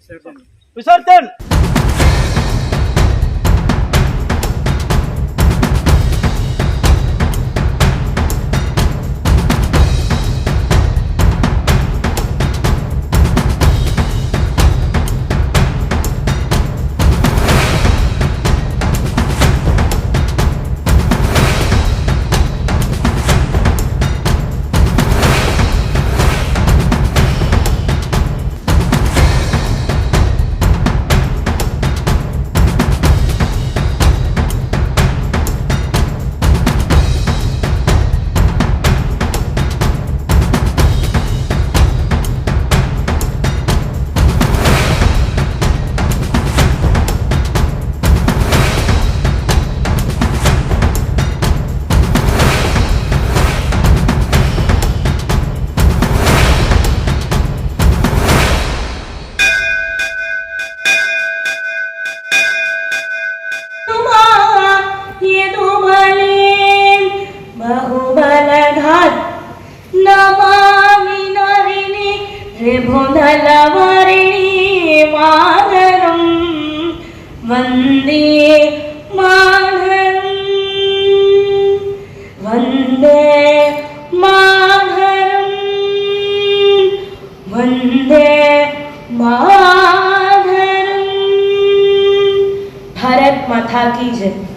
Certain. Certain. वंदे माधरम् वंदे माधरम् वंदे माधरम् भारत माता की जय।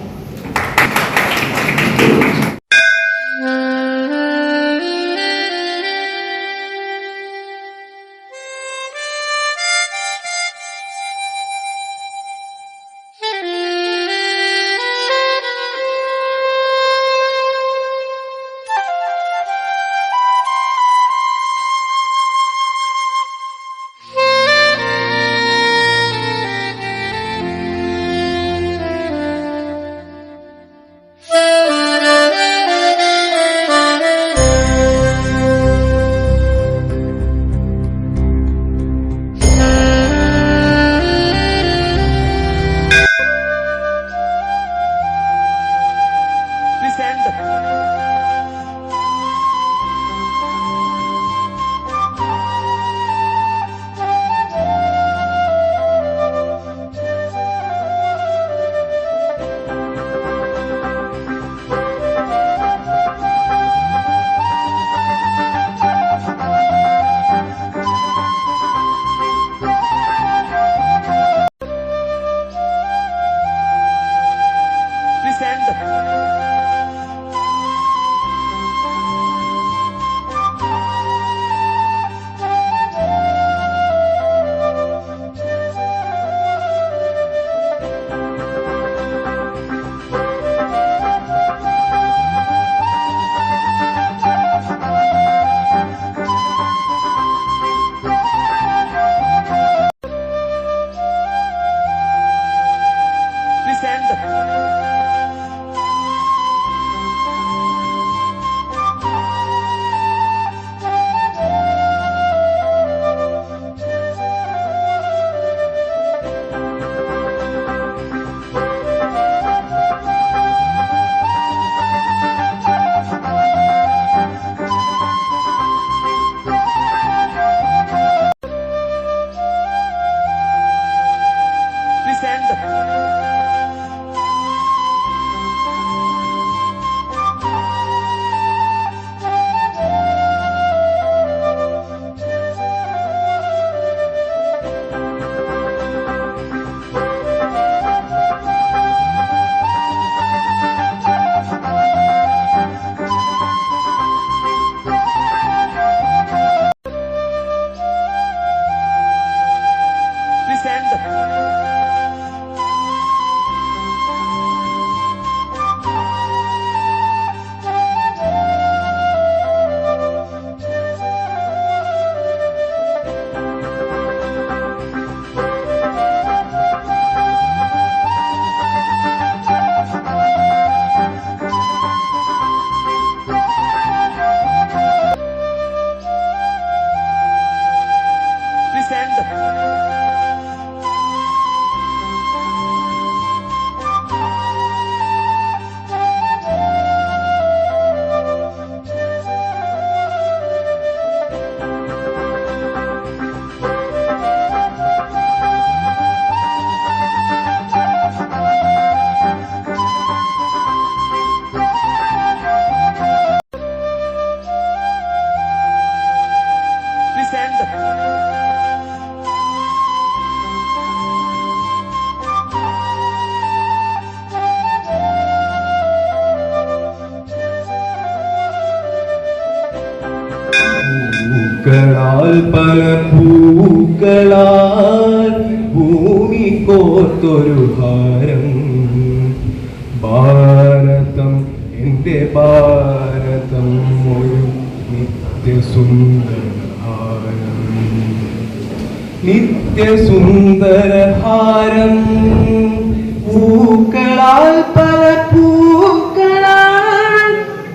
പൂക്കളാൽ പല പൂക്കളാൽ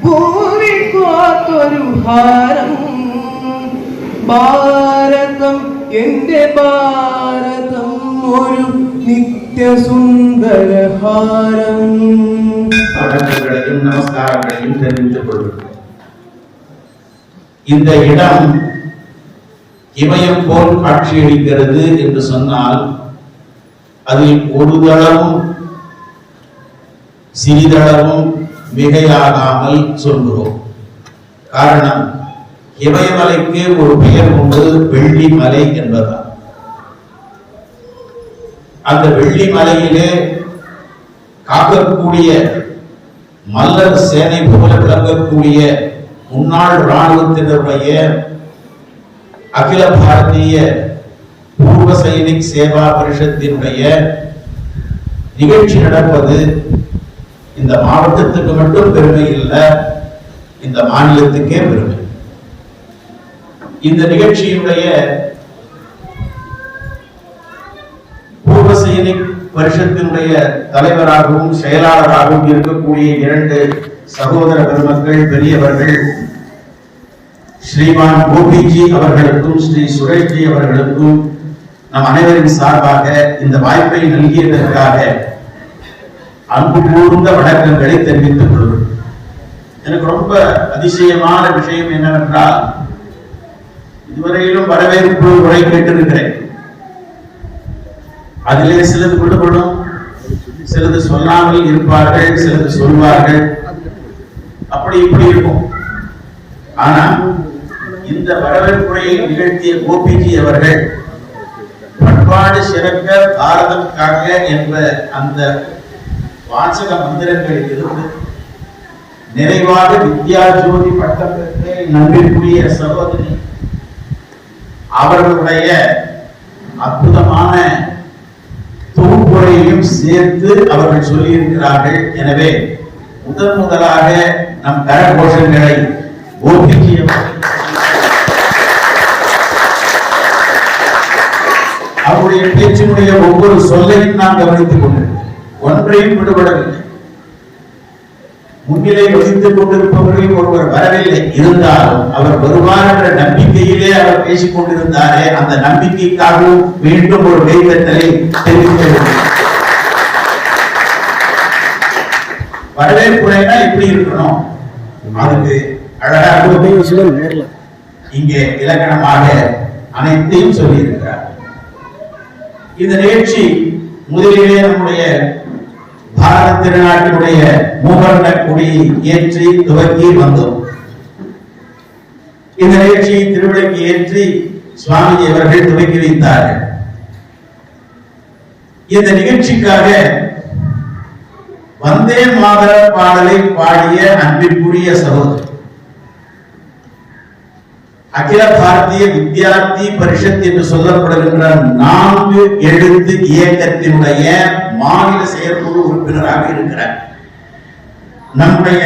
ഭൂമിക്കോത്തൊരു ഹാരം ഭാരതം എൻ്റെ ഭാരതം ഒരു നിത്യസുന്ദരഹാരം வணக்கங்களையும் நமஸ்காரங்களையும் தெரிவித்துக் கொள்கிறேன் இந்த இடம் இமயம் போல் காட்சியளிக்கிறது என்று சொன்னால் அதில் ஒரு தளவும் சிறிதளவும் மிகையாகாமல் சொல்கிறோம் காரணம் இமயமலைக்கு ஒரு பெயர் உண்டு வெள்ளி மலை என்பதால். அந்த வெள்ளி மலையிலே காக்கக்கூடிய மல்லர் சேனை போல விளங்கக்கூடிய முன்னாள் இராணுவத்தினருடைய அகில பாரதிய பூர்வ சைனிக் சேவா பரிஷத்தினுடைய நிகழ்ச்சி நடப்பது இந்த மாவட்டத்துக்கு மட்டும் பெருமை இல்லை இந்த மாநிலத்துக்கே பெருமை. இந்த நிகழ்ச்சியினுடைய பூர்வ சைனிக் பரிஷத்தினுடைய தலைவராகவும் செயலாளராகவும் இருக்கக்கூடிய இரண்டு சகோதர பெருமக்கள் பெரியவர்கள் ஸ்ரீமான் கோபிஜி அவர்களுக்கும் ஸ்ரீ சுரேஷ்ஜி அவர்களுக்கும் நம் அனைவரின் சார்பாக இந்த வாய்ப்பை நல்கியதற்காக அன்பு கூர்ந்த வணக்கங்களை தெரிவித்துக் கொள்கிறேன். எனக்கு ரொம்ப அதிசயமான விஷயம் என்னவென்றால் இதுவரையிலும் வரவேற்பு உரை கேட்டிருக்கிறேன். அதிலே சிலது விடுபடும் சிலது சொல்லாமல் இருப்பார்கள் சிலது சொல்வார்கள். அப்படி இப்படி இருக்கும். ஆனா இந்த வரவேற்புரையை நிகழ்த்திய கோபிஜி அவர்கள் பண்பாடு சிறக்க பாரதம் காக்க என்ற அந்த வாசக மந்திரங்களில் இருந்து நிறைவாக வித்யா ஜோதி பட்டம் பெற்ற நம்பிற்குரிய சகோதரி அவர்களுடைய அற்புதமான தொகுப்புரையையும் சேர்த்து அவர்கள் சொல்லியிருக்கிறார்கள். எனவே முதன் முதலாக நம் கரகோஷங்களை கோபிஜி அவருடைய பேச்சினுடைய ஒவ்வொரு சொல்லையும் நான் கவனித்துக் கொண்டிருக்கிறேன். ஒன்றையும் விடுபடவில்லை. முன்னிலை வகித்துக் கொண்டிருப்பவர்கள் ஒருவர் வரவில்லை. இருந்தாலும் அவர் வருவார் என்ற நம்பிக்கையிலே அவர் பேசிக் கொண்டிருந்தாரே அந்த நம்பிக்கைக்காகவும் மீண்டும் ஒரு கைத்தட்டலை தெரிவிக்க வரவேற்புரைனா எப்படி இருக்கணும்? அதுக்கு அழகாக இங்கே இலக்கணமாக அனைத்தையும் சொல்லி இருக்கிறார் இந்த நிகழ்ச்சி முதலிலே நம்முடைய பாரத திருநாட்டினுடைய மூவர்ண கொடி ஏற்றி துவக்கி வந்தோம். இந்த நிகழ்ச்சியை திருவிழாக்கு ஏற்றி சுவாமிஜி அவர்கள் துவக்கி வைத்தார்கள். இந்த நிகழ்ச்சிக்காக வந்தே மாதர பாடலை பாடிய அன்பிற்குரிய சகோதரர் அகில பாரதிய வித்யார்த்தி பரிஷத் என்று சொல்லப்படுகின்ற நான்கு எழுத்து இயக்கத்தினுடைய மாநில செயற்குழு உறுப்பினராக இருக்கிறார். நம்முடைய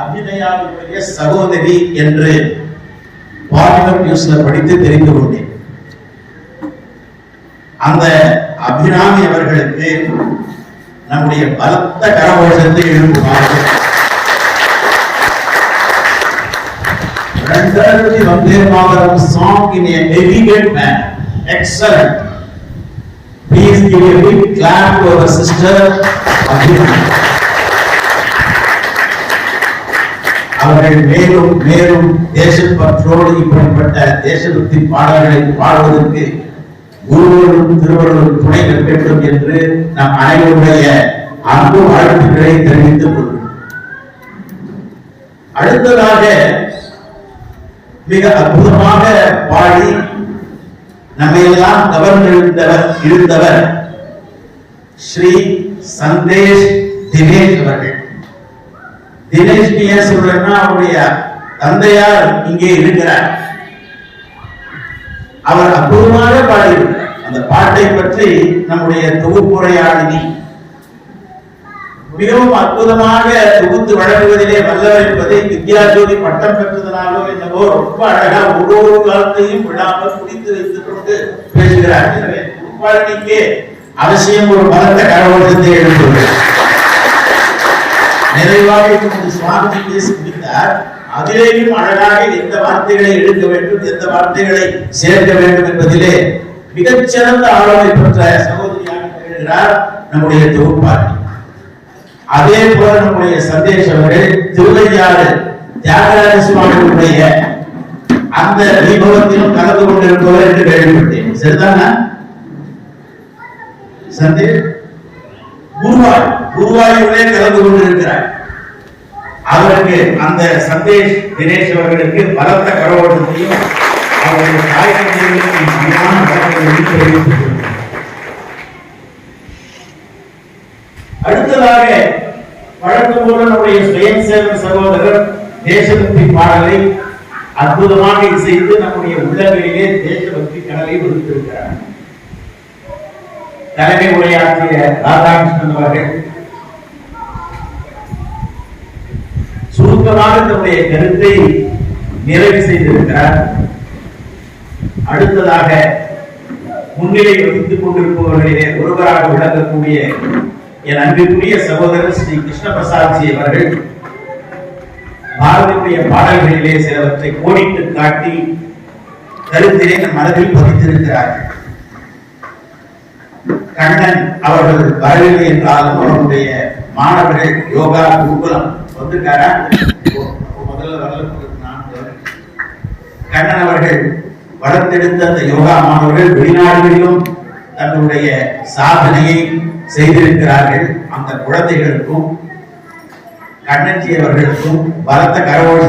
அபிநயாவுடைய சகோதரி என்று பார்லிமெண்ட் நியூஸ்ல படித்து தெரிந்து கொண்டேன். அந்த அபிராமி அவர்களுக்கு நம்முடைய பலத்த கரகோஷத்தை எழுப்புவார்கள். Rendered the Vande Mataram song in a elegant manner. Excellent. Please give a big clap to our sister Abhina. அவர்கள் மேலும் மேலும் தேசப்பற்றோடு இப்படிப்பட்ட தேசபக்தி பாடல்களை பாடுவதற்கு குருவரும் திருவருளும் துணை நிற்கட்டும் என்று நம் அனைவருடைய அன்பு வாழ்த்துக்களை தெரிவித்துக் கொள்கிறோம் அடுத்ததாக மிக அற்புதமாக பாடி நம்மையெல்லாம் கவர்ந்திருந்தவர் இருந்தவர் ஸ்ரீ சந்தேஷ் தினேஷ் அவர்கள். தினேஷ் ஏன் சொல்றேன்னா அவருடைய தந்தையார் இங்கே இருக்கிறார். அவர் அற்புதமாக பாடியிருக்கிறார். அந்த பாட்டை பற்றி நம்முடைய தொகுப்புரையாடினி மிகவும் அற்புதமாக தொகுத்து வழங்குவதிலே வல்லவர் என்பதை வித்யாஜோதி பட்டம் பெற்றதனாலோ என்னவோ ரொம்ப அழகா ஒரு ஒரு காலத்தையும் விடாமல் குடித்து வைத்துக் கொண்டு பேசுகிறார் எனவே தொகுப்பாளினிக்கு அவசியம் ஒரு பலத்த கரவசத்தை எழுந்துள்ளது நிறைவாக இப்போது சுவாமி பேசி முடித்தார். அதிலேயும் அழகாக எந்த வார்த்தைகளை எடுக்க வேண்டும் எந்த வார்த்தைகளை சேர்க்க வேண்டும் என்பதிலே மிகச்சிறந்த ஆலோசனை பெற்ற சகோதரியாக திகழ்கிறார் நம்முடைய தொகுப்பாளி. அதே போல நம்முடைய சந்தேஷ் திருவையாறு தியாகராஜ சுவாமிகளுடைய அந்த வைபவத்திலும் கலந்து கொண்டிருப்பவர் என்று கேள்விப்பட்டேன். சரிதானா? சந்தேஷ்? குருவாய் குருவாயூரே கலந்து கொண்டிருக்கிறார். அவருக்கு அந்த சந்தேஷ் தினேஷ் அவர்களுக்கு பலத்த கரவோட்டத்தையும் அவருடைய தாய் தெரிவித்துக் அடுத்ததாக வழக்கம் போல நம்முடைய சுயம் சேவை சகோதரர் தேசபக்தி பாடலை அற்புதமாக இசைத்து நம்முடைய உள்ளங்களிலே தேசபக்தி கடலை விடுத்திருக்கிறார் தலைமை உரையாற்றிய ராதாகிருஷ்ணன் அவர்கள் சுருக்கமாக தன்னுடைய கருத்தை நிறைவு செய்திருக்கிறார். அடுத்ததாக முன்னிலை வகித்துக் கொண்டிருப்பவர்களிலே ஒருவராக விளங்கக்கூடிய என் அன்பிற்குரிய சகோதரர் ஸ்ரீ கிருஷ்ண பிரசாத் ஜி அவர்கள் பாரதியுடைய பாடல்களிலே சிலவற்றை கோடிட்டு காட்டி கருத்திலே நம் மனதில் பதித்திருக்கிறார்கள். கண்ணன் அவர்கள் வரவில்லை என்றாலும் அவருடைய மாணவர்கள் யோகா குருகுலம் வந்திருக்காரா? முதல்ல வரல நான் கண்ணன் அவர்கள் வளர்த்தெடுத்த அந்த யோகா மாணவர்கள் வெளிநாடுகளிலும் தன்னுடைய சாதனையை செய்திருக்கிறார்கள். அந்த குழந்தைகளுக்கும் கண்ணஞ்சி அவர்களுக்கும் பலத்த கரவோடு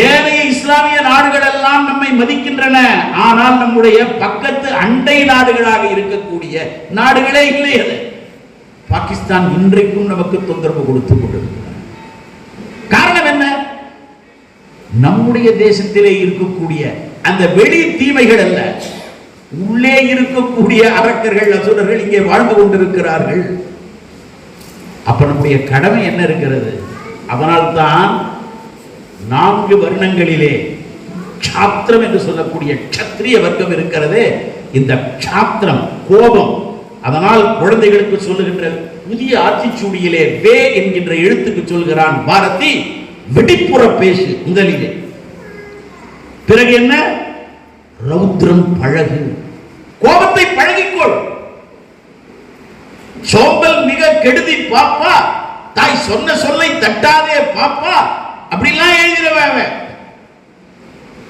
ஏனைய இஸ்லாமிய நாடுகள் எல்லாம் நம்மை மதிக்கின்றன. ஆனால் நம்முடைய பக்கத்து அண்டை நாடுகளாக இருக்கக்கூடிய நாடுகளே இல்லை அது பாகிஸ்தான் இன்றைக்கும் நமக்கு தொந்தரவு கொடுத்து கொண்டிருக்கிறது காரணம் என்ன நம்முடைய தேசத்திலே இருக்கக்கூடிய அந்த வெளி தீமைகள் அல்ல. உள்ளே இருக்கக்கூடிய அரக்கர்கள் அசுரர்கள் இங்கே வாழ்ந்து கொண்டிருக்கிறார்கள். அப்ப நம்முடைய கடமை என்ன இருக்கிறது? அதனால் தான் நான்கு வருணங்களிலே சாத்திரம் என்று சொல்லக்கூடிய கத்திரிய வர்க்கம் இருக்கிறதே. இந்த சாத்திரம் கோபம் அதனால் குழந்தைகளுக்கு சொல்லுகின்ற புதிய ஆட்சிச்சூடியிலே வே என்கின்ற எழுத்துக்கு சொல்கிறான் பாரதி. வெடிப்புற பேசு முதலிலே. பிறகு என்ன? ரௌத்ரம் பழகு. கோபத்தை பழகிக்கொள். சோம்பல் மிக கெடுதி பாப்பா. தாய் சொன்ன சொல்லை தட்டாதே பாப்பா. அப்படிலாம் எழுதிடுவேன் அவன்.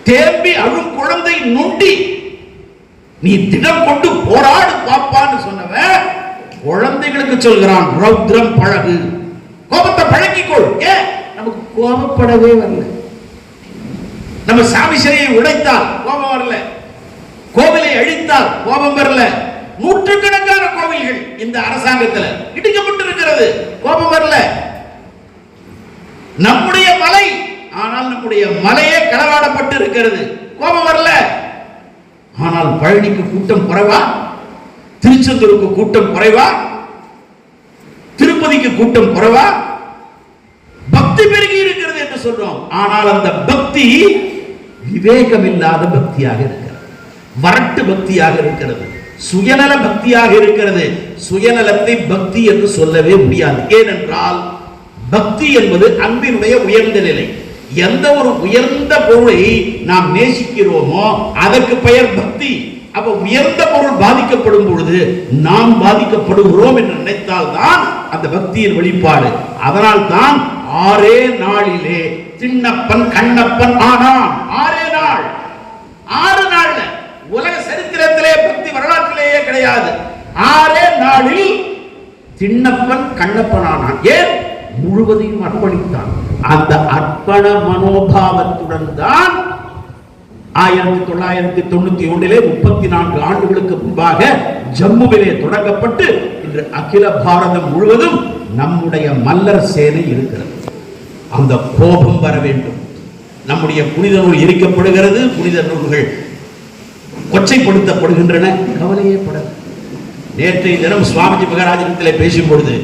தேம்பி அழும் குழந்தை நுண்டி. நீ திடம் கொண்டு போராடு பாப்பான்னு சொன்னவன் குழந்தைகளுக்கு சொல்கிறான் ரௌத்ரம் பழகு. கோபத்தை பழக்கிக்கொள் ஏன்? நமக்கு கோபப்படவே வரல. நம்ம சாமி சிலையை உடைத்தால் கோபம் வரல. கோவிலை அழித்தால் கோபம் வரல. நூற்றுக்கணக்கான கோவில்கள் இந்த அரசாங்கத்துல இடிக்கப்பட்டிருக்கிறது. கோபம் வரல. நம்முடைய மலை ஆனால் நம்முடைய மலையே களவாடப்பட்டு இருக்கிறது கோபம் வரல. ஆனால் பழனிக்கு கூட்டம் குறைவா? திருச்செந்தூருக்கு கூட்டம் குறைவா? திருப்பதிக்கு கூட்டம் குறைவா? பக்தி பெருகி இருக்கிறது என்று சொல்றோம். ஆனால் அந்த பக்தி விவேகம் இல்லாத பக்தியாக இருக்கிறது. வறட்டு பக்தியாக இருக்கிறது. சுயநல பக்தியாக இருக்கிறது. சுயநலத்தை பக்தி என்று சொல்லவே முடியாது. ஏனென்றால் பக்தி என்பது அன்பினுடைய உயர்ந்த நிலை. எந்த ஒரு உயர்ந்த பொருளை நாம் நேசிக்கிறோமோ அதற்கு பெயர் பக்தி. அப்ப உயர்ந்த பொருள் பாதிக்கப்படும் பொழுது நாம் பாதிக்கப்படுகிறோம் என்று நினைத்தால் தான் அந்த பக்தியின் வெளிப்பாடு. அதனால் தான் ஆறே நாளிலே சின்னப்பன் கண்ணப்பன் ஆனான். ஆறே நாள். ஆறு நாள்ல. உலக சரித்திரத்திலே பக்தி வரலாற்றிலேயே கிடையாது. ஆறே நாளில் சின்னப்பன் கண்ணப்பன் ஆனான். ஏன்? முழுவதையும் அர்ப்பணித்தான். அந்த அர்ப்பண மனோபாவத்துடன் தான் ஆயிரத்தி தொள்ளாயிரத்தி தொண்ணூத்தி ஒன்றிலே முப்பத்தி நான்கு ஆண்டுகளுக்கு முன்பாக ஜம்முவிலே தொடங்கப்பட்டு இன்று அகில பாரதம் முழுவதும் நம்முடைய மல்லர் சேனை இருக்கிறது. அந்த கோபம் வர வேண்டும். நம்முடைய புனித நூல் எரிக்கப்படுகிறது புனித நூல்கள் கொச்சைப்படுத்தப்படுகின்றன. கவலையே பட நேற்றைய தினம் சுவாமிஜி மகாராஜனத்தில் பேசும் பொழுது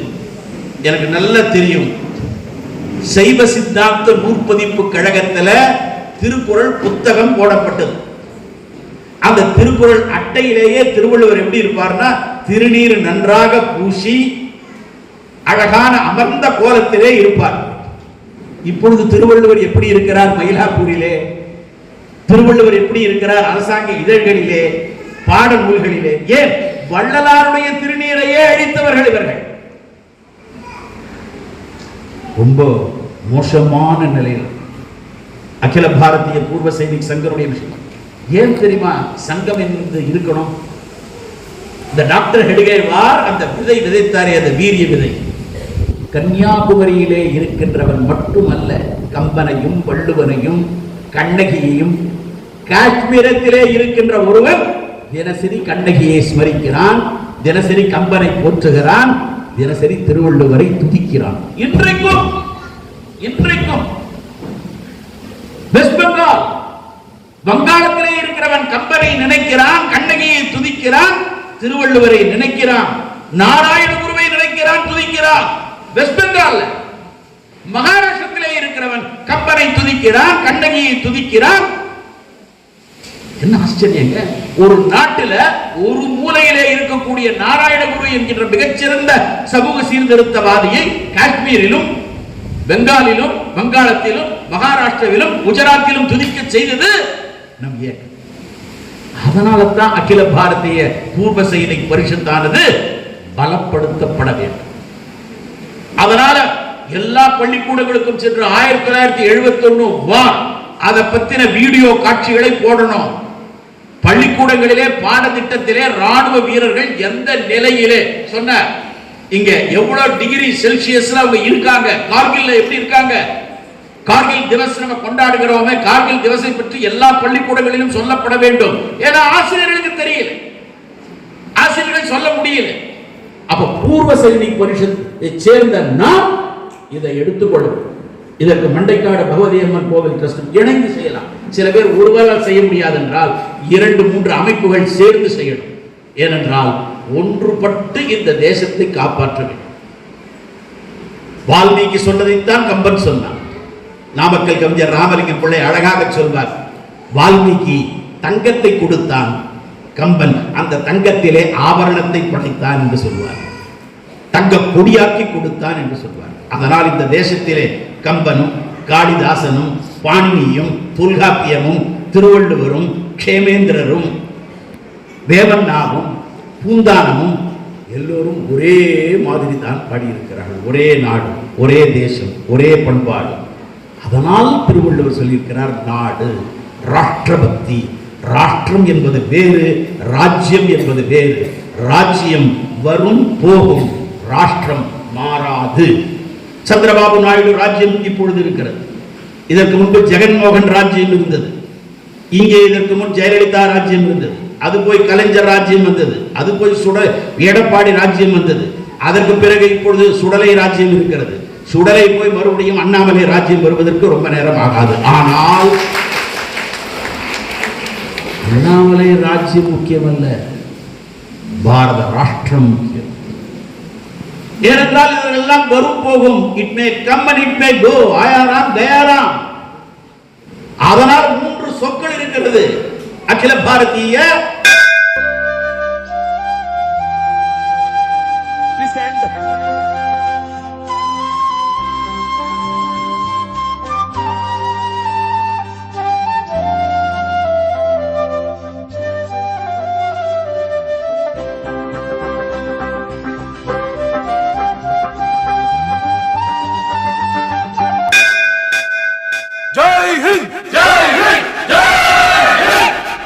எனக்கு நல்லா தெரியும். சைவ சித்தாந்த நூற்பதிப்பு கழகத்தில் திருக்குறள் புத்தகம் போடப்பட்டது. அந்த திருக்குறள் அட்டையிலேயே திருவள்ளுவர் எப்படி இருப்பார்னா திருநீர் நன்றாக பூசி அழகான அமர்ந்த கோலத்திலே இருப்பார். இப்பொழுது திருவள்ளுவர் எப்படி இருக்கிறார் மயிலாப்பூரிலே? திருவள்ளுவர் எப்படி இருக்கிறார் அரசாங்க இதழ்களிலே பாட நூல்களிலே? ஏன்? வள்ளலாருடைய திருநீரையே அழித்தவர்கள் இவர்கள். ரொம்ப மோசமான நிலையில் அகில பாரதிய பூர்வ சைனிக் சங்கருடைய விஷயம். ஏன் தெரியுமா? சங்கம் என்று இருக்கணும். இந்த டாக்டர் ஹெடுகேவார் அந்த விதை விதைத்தாரே அந்த வீரிய விதை. கன்னியாகுமரியிலே இருக்கின்றவன் மட்டுமல்ல கம்பனையும் வள்ளுவனையும் கண்ணகியையும் காஷ்மீரத்திலே இருக்கின்ற ஒருவன் தினசரி கண்ணகியை ஸ்மரிக்கிறான் தினசரி கம்பனை போற்றுகிறான் தினசரி திருவள்ளுவரை துதிக்கிறான். இன்றைக்கும் இன்றைக்கும் வெஸ்ட் பெங்கால் வங்காளத்திலே இருக்கிறவன் கம்பனை நினைக்கிறான் கண்ணகியை துதிக்கிறான் திருவள்ளுவரை நினைக்கிறான் நாராயண குருவை நினைக்கிறான் துதிக்கிறான். வெஸ்ட் பெங்கால்ல. மகாராஷ்டிரத்திலே இருக்கிறவன் கம்பனை துதிக்கிறான் கண்ணகியை துதிக்கிறான். என்ன ஆச்சரியங்க ஒரு நாட்டுல ஒரு மூலையிலே இருக்கக்கூடிய நாராயணகுரு என்கின்ற மிகச்சிறந்த சமூக சீர்திருத்தவாதியை காஷ்மீரிலும் பெங்காலிலும் வங்காளத்திலும் மகாராஷ்டிராவிலும் குஜராத்திலும் துதிக்க செய்தது நம் இயக்கம். அதனால தான் அகில பாரதிய பூர்வ செய்தி பரிஷத்தானது பலப்படுத்தப்பட வேண்டும். அதனால எல்லா பள்ளிக்கூடங்களுக்கும் சென்று ஆயிரத்தி தொள்ளாயிரத்தி எழுபத்தி ஒண்ணு வா. அதை பத்தின வீடியோ காட்சிகளை போடணும். பள்ளிக்கூடங்களிலே பாடத்திட்டத்திலே ராணுவ வீரர்கள் எந்த நிலையிலே? சொன்ன இங்க எவ்வளவு டிகிரி செல்சியஸ்ல அவங்க இருக்காங்க? கார்கில்ல எப்படி இருக்காங்க? கார்கில் திவஸ் நம்ம கொண்டாடுகிறோமே கார்கில் திவசை பற்றி எல்லா பள்ளிக்கூடங்களிலும் சொல்லப்பட வேண்டும். ஏன்னா ஆசிரியர்களுக்கு தெரியல. ஆசிரியர்கள் சொல்ல முடியல. அப்ப பூர்வ சைனிக் பரிஷத்தை சேர்ந்த நாம் இதை எடுத்துக்கொள்ளும் இதற்கு மண்டைக்காடு பகவதி அம்மன் கோவில் ட்ரஸ்ட் இணைந்து செய்யலாம். சில பேர் ஒருவரால் செய்ய முடியாது என்றால் இரண்டு மூன்று அமைப்புகள் சேர்ந்து செய்யணும். ஏனென்றால் ஒன்றுபட்டு இந்த தேசத்தை காப்பாற்ற வேண்டும். வால்மீகி சொன்னதைத்தான் கம்பன் சொன்னான். நாமக்கல் கவிஞர் ராமலிங்கம் பிள்ளை அழகாக சொல்வார் வால்மீகி தங்கத்தை கொடுத்தான் கம்பன் அந்த தங்கத்திலே ஆபரணத்தை படைத்தான் என்று சொல்வார். தங்க கொடியாக்கி கொடுத்தான் என்று சொல்வார். அதனால் இந்த தேசத்திலே கம்பனும் காளிதாசனும் பாணினியும் தொல்காப்பியமும் திருவள்ளுவரும் க்ஷேமேந்திரரும் வேவண்ணாவும் பூந்தானமும் எல்லோரும் ஒரே மாதிரி தான் பாடியிருக்கிறார்கள். ஒரே நாடு ஒரே தேசம் ஒரே பண்பாடு. அதனால் திருவள்ளுவர் சொல்லியிருக்கிறார் நாடு ராஷ்டிரபக்தி ராஷ்டிரம் என்பது வேறு ராஜ்யம் என்பது வேறு. ராஜ்யம் வரும் போகும். ராஷ்டிரம் மாறாது. சந்திரபாபு நாயுடு ராஜ்யம் இப்பொழுது இருக்கிறது. இதற்கு முன்பு ஜெகன்மோகன் ராஜ்யம் இருந்தது. இங்கே இதற்கு முன் ஜெயலலிதா ராஜ்யம் இருந்தது. அது போய் கலைஞர் ராஜ்யம் வந்தது. அது போய் சுட எடப்பாடி ராஜ்யம் வந்தது. அதற்கு பிறகு இப்பொழுது சுடலை ராஜ்யம் இருக்கிறது. சுடலை போய் மறுபடியும் அண்ணாமலை ராஜ்யம் வருவதற்கு ரொம்ப நேரம் ஆகாது. ஆனால் அண்ணாமலை ராஜ்யம் முக்கியமல்ல. பாரத ராஷ்டிரம் முக்கியம். ஏனென்றால் இதெல்லாம் வரும் போகும் it may come and it may go ஆயாராம் தயாராம். அதனால் மூன்று சொற்கள் இருக்கிறது அகில பாரதிய